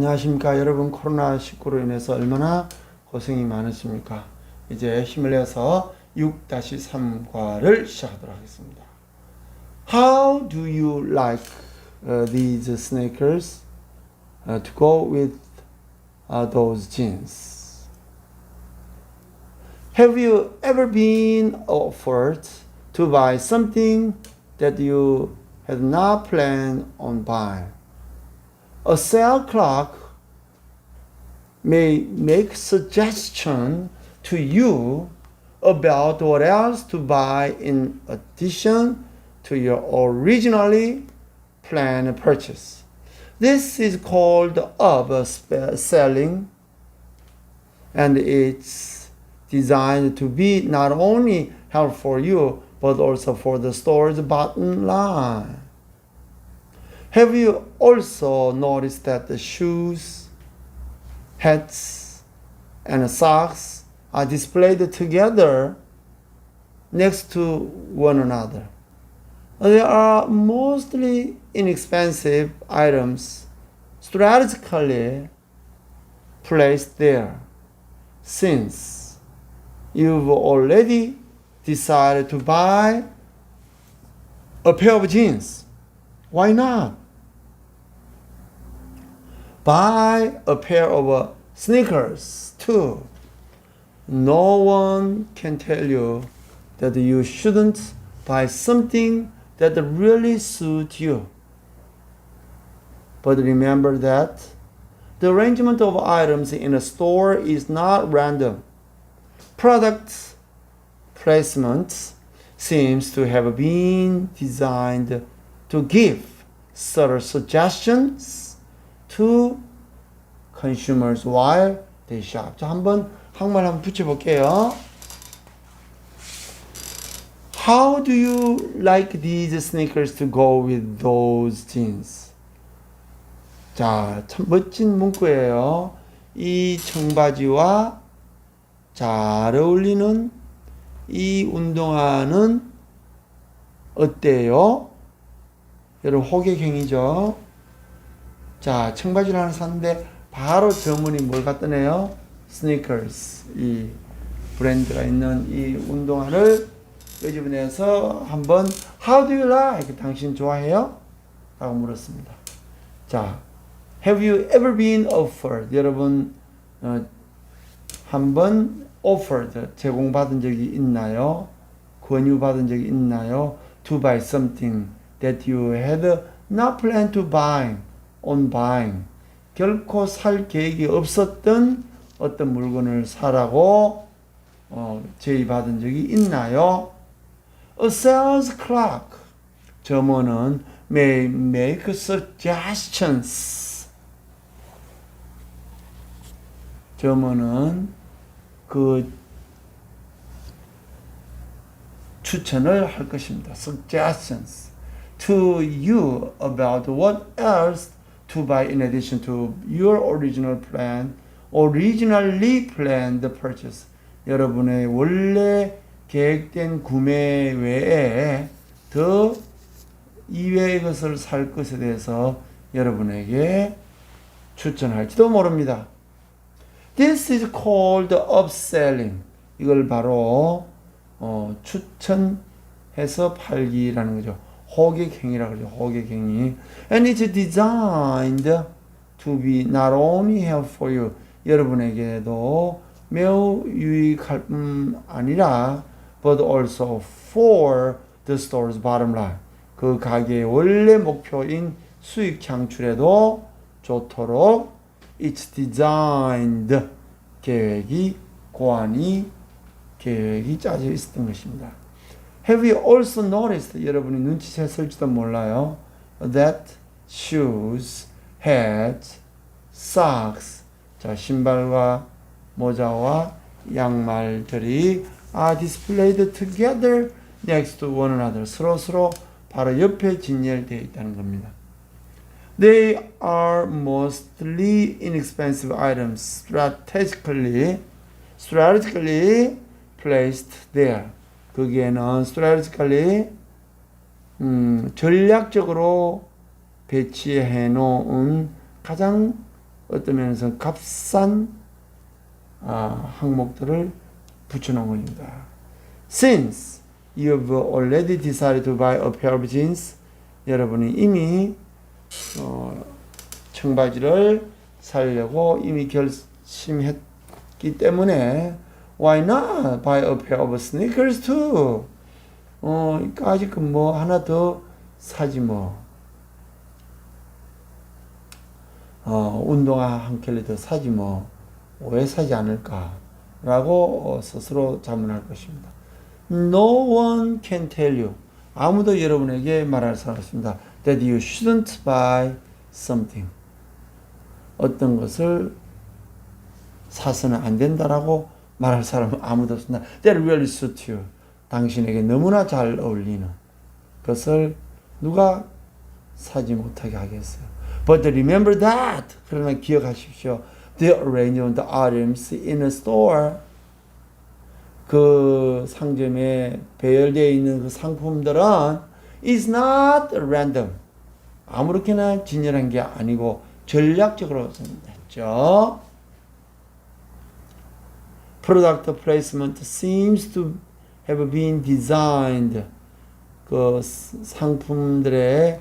안녕하십니까 여러분 코로나19로 인해서 얼마나 고생이 많으십니까 이제 힘을 내서 6-3과를 시작하도록 하겠습니다 How do you like uh, these sneakers uh, to go with uh, those jeans? Have you ever been offered to buy something that you had not planned on buying? A cell clock may make suggestion to you about what else to buy in addition to your originally planned purchase. This is called upselling and it's designed to be not only helpful for you but also for the store's bottom line. Have you also noticed that the shoes, hats, and socks are displayed together next to one another? They are mostly inexpensive items strategically placed there since you've already decided to buy a pair of jeans. Why not? Buy a pair of uh, sneakers too. No one can tell you that you shouldn't buy something that really suits you. But remember that the arrangement of items in a store is not random. Product placement seems to have been designed to give subtle suggestions to consumers while they shop. 자, 한번 한말 한번 붙여볼게요. How do you like these sneakers to go with those jeans? 자, 참 멋진 문구예요. 이 청바지와 잘 어울리는 이 운동화는 어때요? 여러분 호객행위죠. 자, 청바지를 하나 샀는데 바로 저문이 뭘 갖다 내요? 스니커스. 이 브랜드가 있는 이 운동화를 끄집어내서 한번 How do you like? 당신 좋아해요? 라고 물었습니다. 자, Have you ever been offered? 여러분 어, 한번 offered 제공받은 적이 있나요? 권유받은 적이 있나요? To buy something that you had not planned to buy on buying. 결코 살 계획이 없었던 어떤 물건을 사라고 어, 제의받은 적이 있나요? A sales clerk. 점원은 may make suggestions. 점원은 그 추천을 할 것입니다. Suggestions to you about what else to buy in addition to your original plan, originally planned purchase. 여러분의 원래 계획된 구매 외에 더 이외의 것을 살 것에 대해서 여러분에게 추천할지도 모릅니다. This is called upselling. 이걸 바로 어, 추천해서 팔기라는 거죠. 호객행위라고 그러죠. 호객행위. And it's designed to be not only helpful for you. 여러분에게도 매우 유익할 뿐 아니라 but also for the store's bottom line. 그 가게의 원래 목표인 수익 창출에도 좋도록 it's designed 계획이 고안이 계획이 짜져 있었던 것입니다. Have you also noticed 여러분이 눈치챘을지도 몰라요. That shoes, hats, socks 자 신발과 모자와 양말들이 are displayed together next to one another 서로 서로 바로 옆에 진열되어 있다는 겁니다. They are mostly inexpensive items strategically strategically placed there. 거기에는 strategically 음, 전략적으로 배치해 놓은 가장 어떤 면에서 값싼 아, 항목들을 붙여놓은 겁니다. Since you've already decided to buy a pair of jeans, 여러분이 이미 어, 청바지를 사려고 이미 결심했기 때문에 why not buy a pair of sneakers too? 어, 아직 뭐 하나 더 사지 뭐. 어, 운동화 한 켤레 더 사지 뭐. 왜 사지 않을까? 라고 어, 스스로 자문할 것입니다. No one can tell you. 아무도 여러분에게 말할 사람 없습니다. That you shouldn't buy something. 어떤 것을 사서는 안 된다라고 말할 사람은 아무도 없습니다. That really suits you. 당신에게 너무나 잘 어울리는 것을 누가 사지 못하게 하겠어요. But remember that. 그러나 기억하십시오. The arrangement of the items in a store. 그 상점에 배열되어 있는 그 상품들은 is not random. 아무렇게나 진열한 게 아니고 전략적으로 했죠. Product placement seems to have been designed. 그 상품들의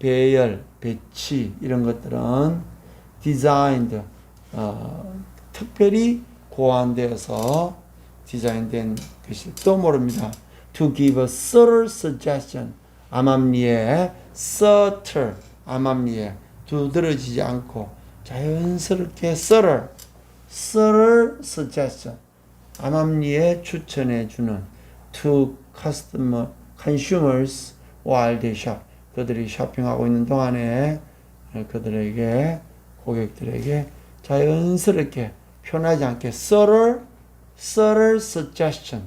배열, 배치 이런 것들은 designed 어, 특별히 고안되어서 디자인된 것일지도 모릅니다. To give a subtle suggestion. 암암리에 subtle 암암리에 두드러지지 않고 자연스럽게 subtle subtle suggestion 암암리에 추천해 주는 to customer consumers while they shop 그들이 쇼핑하고 있는 동안에 그들에게 고객들에게 자연스럽게 편하지 않게 subtle subtle suggestion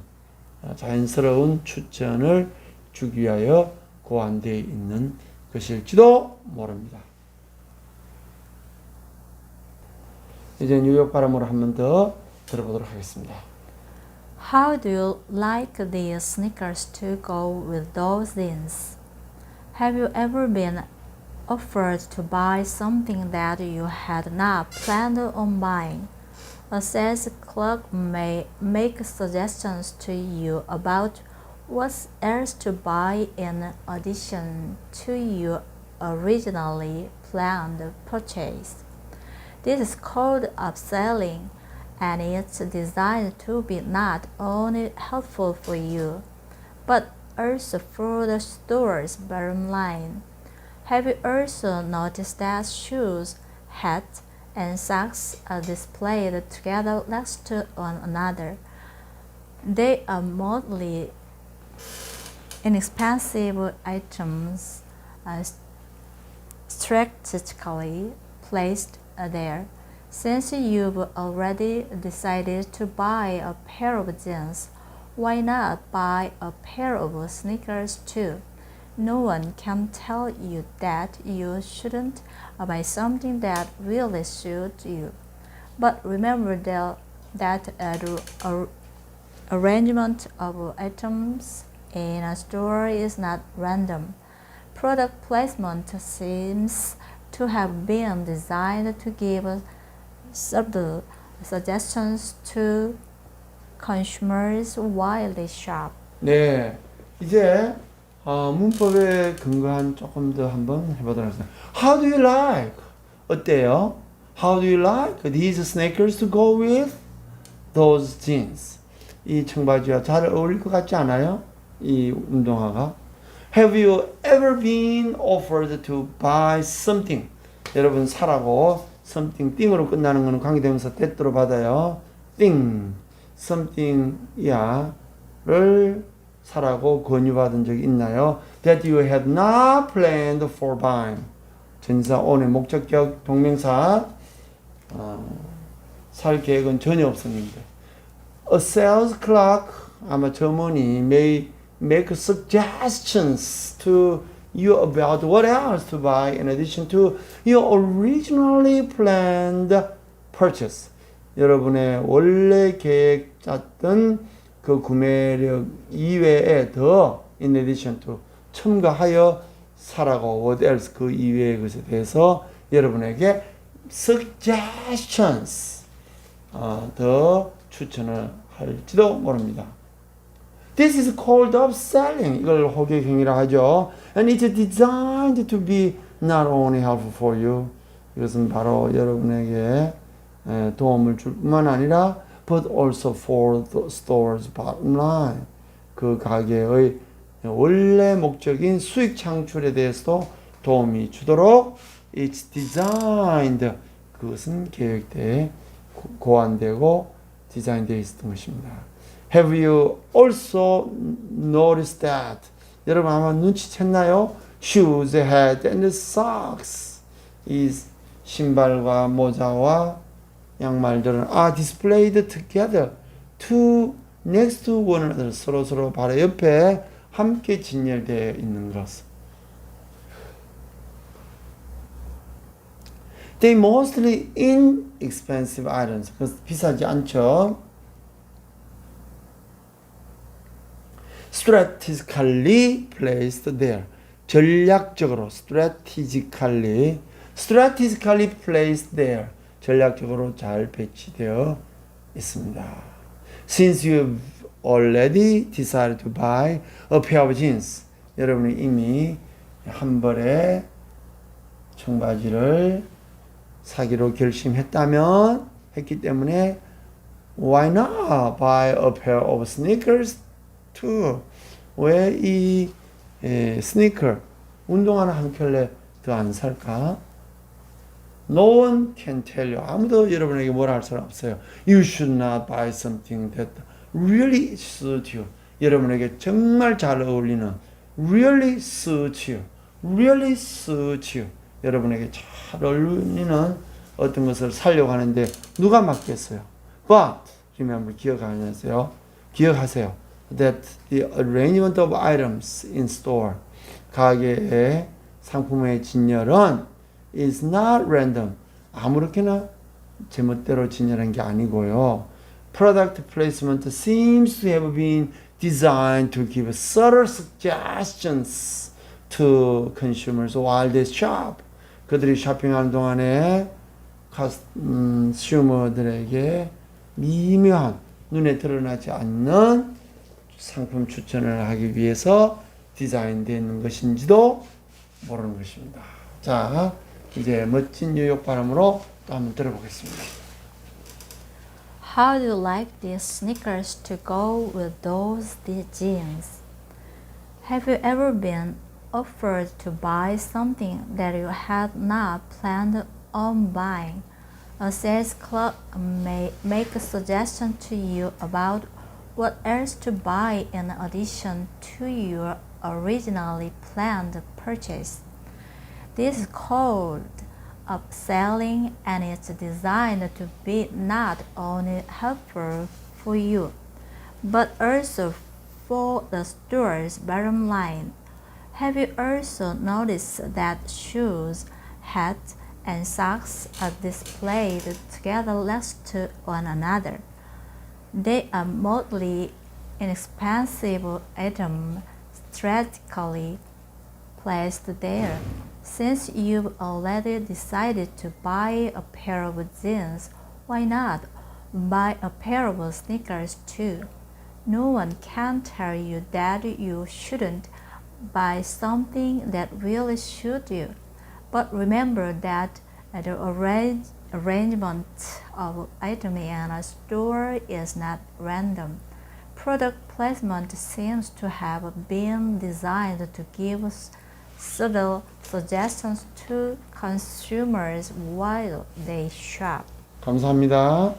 자연스러운 추천을 주기 위하여 고안되어 있는 것일지도 모릅니다. 이제 뉴욕 발음으로 한 번 더 들어보도록 하겠습니다. How do you like these sneakers to go with those jeans? Have you ever been offered to buy something that you had not planned on buying? A sales clerk may make suggestions to you about what else to buy in addition to your originally planned purchase. This is called upselling and it's designed to be not only helpful for you, but also for the store's bottom line. Have you also noticed that shoes, hats, and socks are displayed together next to one another? They are mostly inexpensive items uh, strategically placed there. Since you've already decided to buy a pair of jeans, why not buy a pair of sneakers too? No one can tell you that you shouldn't buy something that really suits you. But remember that, that ar- arrangement of items in a store is not random. Product placement seems to have been designed to give subtle suggestions to consumers while they shop. 네, 이제 어, 문법에 근거한 조금 더 한번 해보도록 하겠습니다. How do you like? 어때요? How do you like these sneakers to go with those jeans? 이 청바지와 잘 어울릴 것 같지 않아요? 이 운동화가. Have you ever been offered to buy something? 여러분 사라고 something 띵으로 끝나는 거는 관계대명사 때때로 받아요. thing, something야를 사라고 권유받은 적이 있나요? That you had not planned for buying. 전사 on의 목적격 동명사 어, 살 계획은 전혀 없었는데. A sales clerk 아마 점원이 may make suggestions to you about what else to buy in addition to your originally planned purchase. 여러분의 원래 계획 짰던 그 구매력 이외에 더 in addition to 첨가하여 사라고 what else 그 이외의 것에 대해서 여러분에게 suggestions 어, 더 추천을 할지도 모릅니다. This is called upselling. 이걸 호객행위라 하죠. And it's designed to be not only helpful for you. 이것은 바로 여러분에게 에, 도움을 줄 뿐만 아니라 but also for the store's bottom line. 그 가게의 원래 목적인 수익 창출에 대해서도 도움이 주도록 it's designed 그것은 계획돼 고- 고안되고 디자인되어 있었던 것입니다. Have you also noticed that? 여러분 아마 눈치챘나요? Shoes, hat, and socks. 이 신발과 모자와 양말들은 are displayed together, two next to one another. 서로 서로 바로 옆에 함께 진열되어 있는 것. They mostly inexpensive items. 비싸지 않죠. Strategically placed there. 전략적으로 strategically strategically placed there. 전략적으로 잘 배치되어 있습니다. Since you've already decided to buy a pair of jeans, 여러분이 이미 한 벌의 청바지를 사기로 결심했다면 했기 때문에 why not buy a pair of sneakers too? 왜이 스니커 운동화는 한 켤레 더 안 살까? No one can tell you. 아무도 여러분에게 뭐라 할 사람 없어요. You should not buy something that really suits you. 여러분에게 정말 잘 어울리는 really suits you. really suits you. 여러분에게 잘 어울리는 어떤 것을 살려고 하는데 누가 맡겠어요? But remember 기억하세요. 기억하세요. That the arrangement of items in store 가게의 상품의 진열은 is not random. 아무렇게나 제멋대로 진열한 게 아니고요. Product placement seems to have been designed to give subtle suggestions to consumers while they shop. 그들이 쇼핑하는 동안에 컨슈머들에게 미묘한 눈에 드러나지 않는 상품 추천을 하기 위해서 디자인되어 있는 것인지도 모르는 것입니다. 자, 이제 멋진 뉴욕 발음으로 또 한번 들어보겠습니다. How do you like these sneakers to go with those jeans? Have you ever been offered to buy something that you had not planned on buying? A sales clerk may make a suggestion to you about what else to buy in addition to your originally planned purchase. This hmm. is called upselling and it's designed to be not only helpful for you, but also for the store's bottom line. Have you also noticed that shoes, hats, and socks are displayed together next to one another? They are mostly inexpensive items strategically placed there. Since you've already decided to buy a pair of jeans, why not buy a pair of sneakers too? No one can tell you that you shouldn't buy something that really suits you. But remember that at the arrange, arrangement of items in a store is not random. Product placement seems to have been designed to give s- subtle suggestions to consumers while they shop. 감사합니다.